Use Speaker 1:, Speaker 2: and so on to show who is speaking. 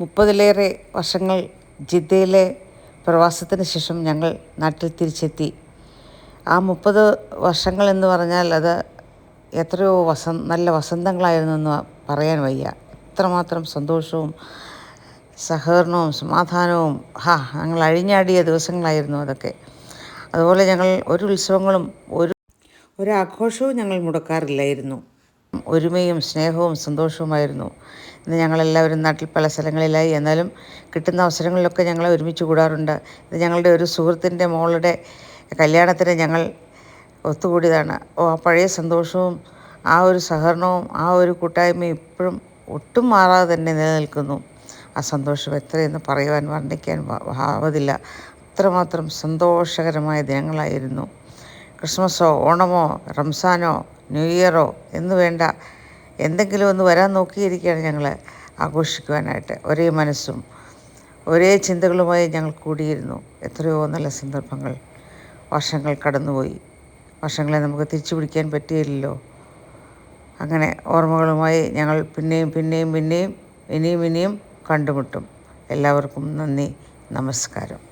Speaker 1: മുപ്പതിലേറെ വർഷങ്ങൾ ജിദ്ദയിലെ പ്രവാസത്തിന് ശേഷം ഞങ്ങൾ നാട്ടിൽ തിരിച്ചെത്തി. ആ മുപ്പത് വർഷങ്ങൾ എന്ന് പറഞ്ഞാൽ അത് എത്രയോ വസ നല്ല വസന്തങ്ങളായിരുന്നു എന്ന് പറയാൻ വയ്യ. എത്രമാത്രം സന്തോഷവും സഹകരണവും സമാധാനവും ഹാ ഞങ്ങൾ അഴിഞ്ഞാടിയ ദിവസങ്ങളായിരുന്നു അതൊക്കെ. അതുപോലെ ഞങ്ങൾ ഒരു ഉത്സവങ്ങളും ഒരു ഒരാഘോഷവും ഞങ്ങൾ മുടക്കാറില്ലായിരുന്നു. ഒരുമയും സ്നേഹവും സന്തോഷവുമായിരുന്നു. ഇന്ന് ഞങ്ങളെല്ലാവരും നാട്ടിൽ പല സ്ഥലങ്ങളിലായി. എന്നാലും കിട്ടുന്ന അവസരങ്ങളിലൊക്കെ ഞങ്ങൾ ഒരുമിച്ച് കൂടാറുണ്ട്. ഇത് ഞങ്ങളുടെ ഒരു സുഹൃത്തിന്റെ മോളുടെ കല്യാണത്തിന് ഞങ്ങൾ ഒത്തുകൂടിയതാണ്. ഓ ആ പഴയ സന്തോഷവും ആ ഒരു സഹകരണവും ആ ഒരു കൂട്ടായ്മയും ഇപ്പോഴും ഒട്ടും മാറാതെ തന്നെ നിലനിൽക്കുന്നു. ആ സന്തോഷം എത്രയെന്ന് പറയുവാൻ വർണിക്കാൻ ആവതില്ല. അത്രമാത്രം സന്തോഷകരമായ ദിനങ്ങളായിരുന്നു. ക്രിസ്മസോ ഓണമോ റംസാനോ ന്യൂ ഇയറോ എന്ന് വേണ്ട. എന്തെങ്കിലും ഒന്ന് വരാൻ നോക്കിയിരിക്കുകയാണ് ഞങ്ങൾ ആഘോഷിക്കുവാനായിട്ട്. ഒരേ മനസ്സും ഒരേ ചിന്തകളുമായി ഞങ്ങൾ കൂടിയിരുന്നു. എത്രയോ നല്ല സന്ദർഭങ്ങൾ. വർഷങ്ങൾ കടന്നുപോയി. വർഷങ്ങളെ നമുക്ക് തിരിച്ചു പിടിക്കാൻ പറ്റിയില്ലല്ലോ. അങ്ങനെ ഓർമ്മകളുമായി ഞങ്ങൾ പിന്നെയും പിന്നെയും പിന്നെയും ഇനിയും ഇനിയും കണ്ടുമുട്ടും. എല്ലാവർക്കും നന്ദി നമസ്കാരം.